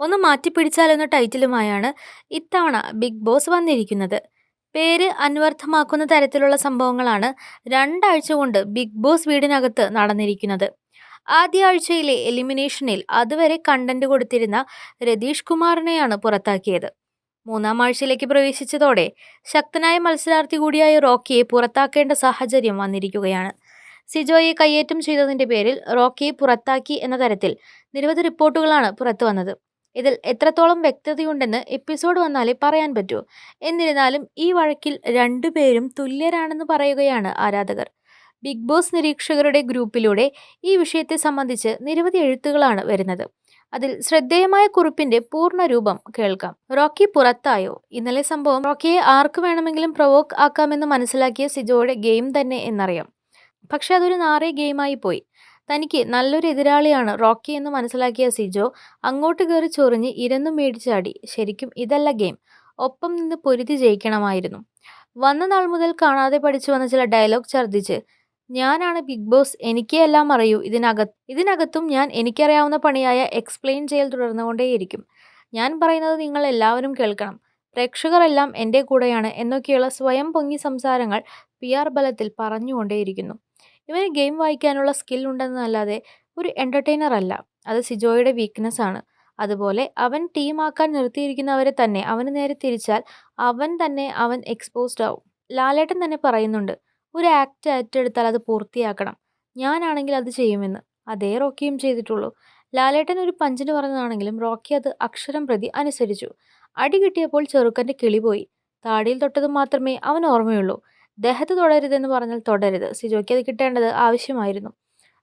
ഒന്ന് മാറ്റിപ്പിടിച്ചാൽ എന്ന ടൈറ്റിലുമായാണ് ഇത്തവണ ബിഗ് ബോസ് വന്നിരിക്കുന്നത്. പേര് അന്വർത്ഥമാക്കുന്ന തരത്തിലുള്ള സംഭവങ്ങളാണ് രണ്ടാഴ്ച കൊണ്ട് ബിഗ് ബോസ് വീടിനകത്ത് നടന്നിരിക്കുന്നത്. ആദ്യ ആഴ്ചയിലെ എലിമിനേഷനിൽ അതുവരെ കണ്ടന്റ് കൊടുത്തിരുന്ന രതീഷ് കുമാറിനെയാണ് പുറത്താക്കിയത്. മൂന്നാം ആഴ്ചയിലേക്ക് പ്രവേശിച്ചതോടെ ശക്തനായ മത്സരാർത്ഥി കൂടിയായ റോക്കിയെ പുറത്താക്കേണ്ട സാഹചര്യം വന്നിരിക്കുകയാണ്. സിജോയെ കയ്യേറ്റം ചെയ്തതിന്റെ പേരിൽ റോക്കിയെ പുറത്താക്കി എന്ന തരത്തിൽ നിരവധി റിപ്പോർട്ടുകളാണ് പുറത്തുവന്നത്. ഇതിൽ എത്രത്തോളം വ്യക്തതയുണ്ടെന്ന് എപ്പിസോഡ് വന്നാലേ പറയാൻ പറ്റൂ. എന്നിരുന്നാലും ഈ വഴക്കിൽ രണ്ടുപേരും തുല്യരാണെന്ന് പറയുകയാണ് ആരാധകർ. ബിഗ് ബോസ് നിരീക്ഷകരുടെ ഗ്രൂപ്പിലൂടെ ഈ വിഷയത്തെ സംബന്ധിച്ച് നിരവധി എഴുത്തുകളാണ് വരുന്നത്. അതിൽ ശ്രദ്ധേയമായ കുറിപ്പിന്റെ പൂർണ രൂപം കേൾക്കാം. റോക്കി പുറത്തായോ? ഇന്നലെ സംഭവം റോക്കിയെ ആർക്ക് വേണമെങ്കിലും പ്രൊവോക്ക് ആക്കാമെന്ന് മനസ്സിലാക്കിയ സിജോയുടെ ഗെയിം തന്നെ എന്നറിയാം. പക്ഷെ അതൊരു നാറേ ഗെയിമായി പോയി. തനിക്ക് നല്ലൊരു എതിരാളിയാണ് റോക്കി എന്ന് മനസ്സിലാക്കിയ സിജോ അങ്ങോട്ട് കയറി ചൊറിഞ്ഞ് ഇരന്നു മേടിച്ചാടി. ശരിക്കും ഇതല്ല ഗെയിം. ഒപ്പം നിന്ന് പൊരുതി ജയിക്കണമായിരുന്നു. വന്ന നാൾ മുതൽ കാണാതെ പഠിച്ചു വന്ന ചില ഡയലോഗ് ഛർദ്ദിച്ച് ഞാനാണ് ബിഗ് ബോസ് എനിക്കേ എല്ലാം അറിയൂ ഇതിനകത്തും ഞാൻ എനിക്കറിയാവുന്ന പണിയായ എക്സ്പ്ലെയിൻ ചെയ്യൽ തുടർന്നുകൊണ്ടേയിരിക്കും. ഞാൻ പറയുന്നത് നിങ്ങൾ എല്ലാവരും കേൾക്കണം. പ്രേക്ഷകരെല്ലാം എന്റെ കൂടെയാണ് എന്നൊക്കെയുള്ള സ്വയം പൊങ്ങി സംസാരങ്ങൾ പി ആർ ബലത്തിൽ പറഞ്ഞുകൊണ്ടേയിരിക്കുന്നു. ഇവന് ഗെയിം വായിക്കാനുള്ള സ്കിൽ ഉണ്ടെന്നല്ലാതെ ഒരു എന്റർടൈനർ അല്ല. അത് സിജോയുടെ വീക്ക്നെസ് ആണ്. അതുപോലെ അവൻ ടീമാക്കാൻ നിർത്തിയിരിക്കുന്നവരെ തന്നെ അവന് നേരെ തിരിച്ചാൽ അവൻ തന്നെ അവൻ എക്സ്പോസ്ഡ് ആവും. ലാലേട്ടൻ തന്നെ പറയുന്നുണ്ട് ഒരു ആക്ട് ഏറ്റെടുത്താൽ അത് പൂർത്തിയാക്കണം. ഞാനാണെങ്കിൽ അത് ചെയ്യുമെന്ന്. അതേ റോക്കിയും ചെയ്തിട്ടുള്ളൂ. ലാലേട്ടൻ ഒരു പഞ്ചിന് പറഞ്ഞതാണെങ്കിലും റോക്കി അത് അക്ഷരം പ്രതി അനുസരിച്ചു. അടി കിട്ടിയപ്പോൾ ചെറുക്കന്റെ കിളി പോയി. താടിയിൽ തൊട്ടത് മാത്രമേ അവൻ ഓർമ്മയുള്ളൂ. ദേഹത്ത് തുടരുതെന്ന് പറഞ്ഞാൽ തുടരുത് സിജോയ്ക്ക് അത് കിട്ടേണ്ടത് ആവശ്യമായിരുന്നു.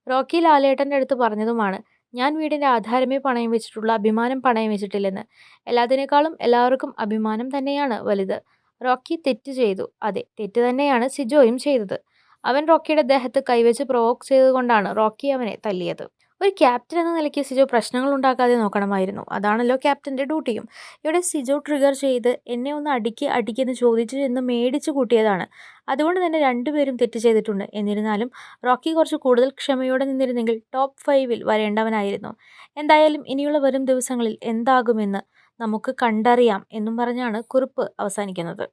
റോക്കി ലാലേട്ടന്റെ അടുത്ത് പറഞ്ഞതുമാണ് ഞാൻ വീടിന്റെ ആധാരമേ പണയം വെച്ചിട്ടുള്ള അഭിമാനം പണയം വെച്ചിട്ടില്ലെന്ന്. എല്ലാത്തിനേക്കാളും എല്ലാവർക്കും അഭിമാനം തന്നെയാണ് വലുത്. റോക്കി തെറ്റ് ചെയ്തു. അതെ തെറ്റ് തന്നെയാണ് സിജോയും ചെയ്തത്. അവൻ റോക്കിയുടെ ദേഹത്ത് കൈവച്ച് പ്രൊവോക്ക് ചെയ്തുകൊണ്ടാണ് റോക്കി അവനെ തല്ലിയത്. ഒരു ക്യാപ്റ്റൻ എന്ന നിലയ്ക്ക് സിജോ പ്രശ്നങ്ങൾ ഉണ്ടാക്കാതെ നോക്കണമായിരുന്നു. അതാണല്ലോ ക്യാപ്റ്റന്റെ ഡ്യൂട്ടിയും. ഇവിടെ സിജോ ട്രിഗർ ചെയ്ത് എന്നെ ഒന്ന് അടിക്ക് അടിക്ക് എന്ന് ചോദിച്ചു എന്ന് മേടിച്ചു കൂട്ടിയതാണ്. അതുകൊണ്ട് തന്നെ രണ്ടുപേരും തെറ്റ് ചെയ്തിട്ടുണ്ട്. എന്നിരുന്നാലും റോക്കി കുറച്ച് കൂടുതൽ ക്ഷമയോടെ നിന്നിരുന്നെങ്കിൽ ടോപ്പ് ഫൈവിൽ വരേണ്ടവനായിരുന്നു. എന്തായാലും ഇനിയുള്ള വരും ദിവസങ്ങളിൽ എന്താകുമെന്ന് നമുക്ക് കണ്ടറിയാം എന്നും പറഞ്ഞാണ് കുറിപ്പ് അവസാനിക്കുന്നത്.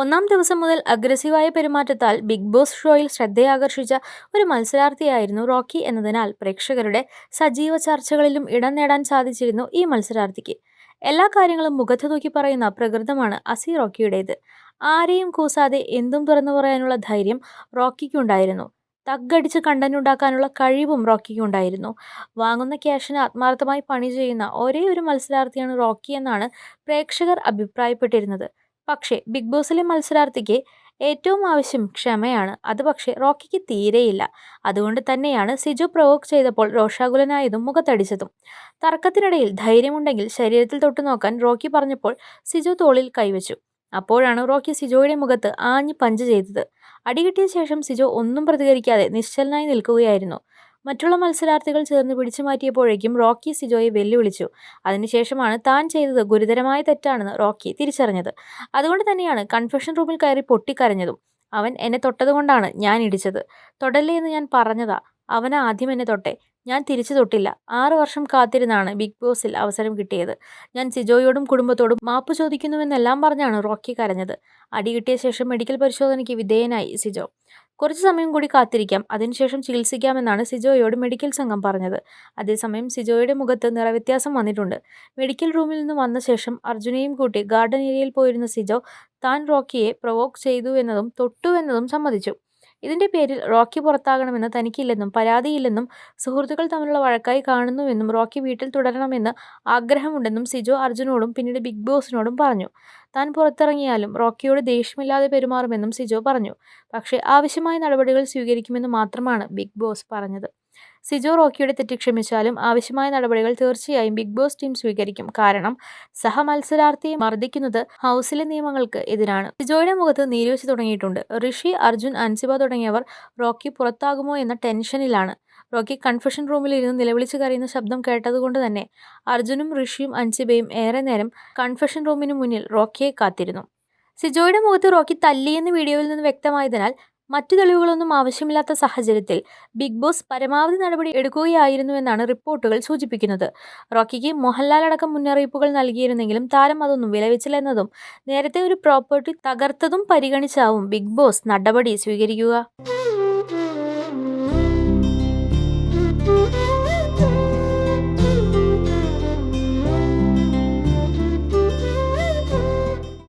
ഒന്നാം ദിവസം മുതൽ അഗ്രസീവായ പെരുമാറ്റത്താൽ ബിഗ് ബോസ് ഷോയിൽ ശ്രദ്ധയാകർഷിച്ച ഒരു മത്സരാർത്ഥിയായിരുന്നു റോക്കി എന്നതിനാൽ പ്രേക്ഷകരുടെ സജീവ ചർച്ചകളിലും ഇടം നേടാൻ സാധിച്ചിരുന്നു ഈ മത്സരാർത്ഥിക്ക്. എല്ലാ കാര്യങ്ങളും മുഖത്ത് നോക്കി പറയുന്ന പ്രകൃതമാണ് അസി റോക്കിയുടേത്. ആരെയും കൂസാതെ എന്തും തുറന്നു പറയാനുള്ള ധൈര്യം റോക്കിക്കുണ്ടായിരുന്നു. തഗ്ഗടിച്ച് കണ്ടന്റ് ഉണ്ടാക്കാനുള്ള കഴിവും റോക്കിക്കുണ്ടായിരുന്നു. വാങ്ങുന്ന ക്യാഷിന് ആത്മാർത്ഥമായി പണി ചെയ്യുന്ന ഒരേ ഒരു മത്സരാർത്ഥിയാണ് റോക്കി എന്നാണ് പ്രേക്ഷകർ അഭിപ്രായപ്പെട്ടിരുന്നത്. പക്ഷേ ബിഗ് ബോസിലെ മത്സരാർത്ഥിക്ക് ഏറ്റവും ആവശ്യം ക്ഷമയാണ്. അത് പക്ഷേ റോക്കിക്ക് തീരെയില്ല. അതുകൊണ്ട് തന്നെയാണ് സിജു പ്രവോക്ക് ചെയ്തപ്പോൾ രോഷാകുലനായതും മുഖത്തടിച്ചതും. തർക്കത്തിനിടയിൽ ധൈര്യമുണ്ടെങ്കിൽ ശരീരത്തിൽ തൊട്ടു നോക്കാൻ റോക്കി പറഞ്ഞപ്പോൾ സിജു തോളിൽ കൈവച്ചു. അപ്പോഴാണ് റോക്കി സിജോയുടെ മുഖത്ത് ആഞ്ഞ് പഞ്ച് ചെയ്തത്. അടികിട്ടിയ ശേഷം സിജോ ഒന്നും പ്രതികരിക്കാതെ നിശ്ചലനായി നിൽക്കുകയായിരുന്നു. മറ്റുള്ള മത്സരാർത്ഥികൾ ചേർന്ന് പിടിച്ചു മാറ്റിയപ്പോഴേക്കും റോക്കി സിജോയെ വെല്ലുവിളിച്ചു. അതിനുശേഷമാണ് താൻ ചെയ്തത് ഗുരുതരമായ തെറ്റാണെന്ന് റോക്കി തിരിച്ചറിഞ്ഞത്. അതുകൊണ്ട് തന്നെയാണ് കൺഫെഷൻ റൂമിൽ കയറി പൊട്ടിക്കരഞ്ഞതും. അവൻ എന്നെ തൊട്ടതുകൊണ്ടാണ് ഞാൻ ഇടിച്ചത്. തൊടല്ലേ എന്ന് ഞാൻ പറഞ്ഞതാ. അവൻ ആദ്യം എന്നെ തൊട്ടെ. ഞാൻ തിരിച്ചു തൊട്ടില്ല. ആറു വർഷം കാത്തിരുന്നാണ് ബിഗ് ബോസിൽ അവസരം കിട്ടിയത്. ഞാൻ സിജോയോടും കുടുംബത്തോടും മാപ്പ് ചോദിക്കുന്നുവെന്നെല്ലാം പറഞ്ഞാണ് റോക്കി കരഞ്ഞത്. അടി കിട്ടിയ ശേഷം മെഡിക്കൽ പരിശോധനയ്ക്ക് വിധേയനായി സിജോ. കുറച്ച് സമയം കൂടി കാത്തിരിക്കാം. അതിനുശേഷം ചികിത്സിക്കാമെന്നാണ് സിജോയോട് മെഡിക്കൽ സംഘം പറഞ്ഞത്. അതേസമയം സിജോയുടെ മുഖത്ത് നിറവ്യത്യാസം വന്നിട്ടുണ്ട്. മെഡിക്കൽ റൂമിൽ നിന്ന് വന്ന ശേഷം അർജുനെയും കൂട്ടി ഗാർഡൻ ഏരിയയിൽ പോയിരുന്ന സിജോ താൻ റോക്കിയെ പ്രൊവോക്ക് ചെയ്തു എന്നതും തൊട്ടു എന്നതും സമ്മതിച്ചു. ഇതിന്റെ പേരിൽ റോക്കി പുറത്താകണമെന്ന് തനിക്കില്ലെന്നും പരാതിയില്ലെന്നും സുഹൃത്തുക്കൾ തമ്മിലുള്ള വഴക്കായി കാണുന്നുവെന്നും റോക്കി വീട്ടിൽ തുടരണമെന്ന് ആഗ്രഹമുണ്ടെന്നും സിജോ അർജുനോടും പിന്നീട് ബിഗ് ബോസിനോടും പറഞ്ഞു. താൻ പുറത്തിറങ്ങിയാലും റോക്കിയോട് ദേഷ്യമില്ലാതെ പെരുമാറുമെന്നും സിജോ പറഞ്ഞു. പക്ഷേ ആവശ്യമായ നടപടികൾ സ്വീകരിക്കുമെന്ന് മാത്രമാണ് ബിഗ് ബോസ് പറഞ്ഞത്. സിജോ റോക്കിയുടെ തെറ്റ് ക്ഷമിച്ചാലും ആവശ്യമായ നടപടികൾ തീർച്ചയായും ബിഗ് ബോസ് ടീം സ്വീകരിക്കും. കാരണം സഹമത്സരാർത്ഥിയെ മർദ്ദിക്കുന്നത് ഹൗസിലെ നിയമങ്ങൾക്ക് എതിരാണ്. സിജോയുടെ മുഖത്ത് നീരുവച്ച് തുടങ്ങിയിട്ടുണ്ട്. ഋഷി, അർജുൻ, അൻസിബ തുടങ്ങിയവർ റോക്കി പുറത്താകുമോ എന്ന ടെൻഷനിലാണ്. റോക്കി കൺഫെഷൻ റൂമിൽ ഇരുന്ന് നിലവിളിച്ച് കരയുന്ന ശബ്ദം കേട്ടതുകൊണ്ട് തന്നെ അർജുനും ഋഷിയും അൻസിബയും ഏറെ നേരം കൺഫെഷൻ റൂമിന് മുന്നിൽ റോക്കിയെ കാത്തിരുന്നു. സിജോയുടെ മുഖത്ത് റോക്കി തല്ലിയെന്ന് വീഡിയോയിൽ നിന്ന് വ്യക്തമായതിനാൽ മറ്റു തെളിവുകളൊന്നും ആവശ്യമില്ലാത്ത സാഹചര്യത്തിൽ ബിഗ് ബോസ് പരമാവധി നടപടി എടുക്കുകയായിരുന്നുവെന്നാണ് റിപ്പോർട്ടുകൾ സൂചിപ്പിക്കുന്നത്. റോക്കിക്ക് മോഹൻലാൽ അടക്കം മുന്നറിയിപ്പുകൾ നൽകിയിരുന്നെങ്കിലും താരം അതൊന്നും വിലവെച്ചില്ല എന്നതും നേരത്തെ ഒരു പ്രോപ്പർട്ടി തകർത്തതും പരിഗണിച്ചാവും ബിഗ് ബോസ് നടപടി സ്വീകരിക്കുക.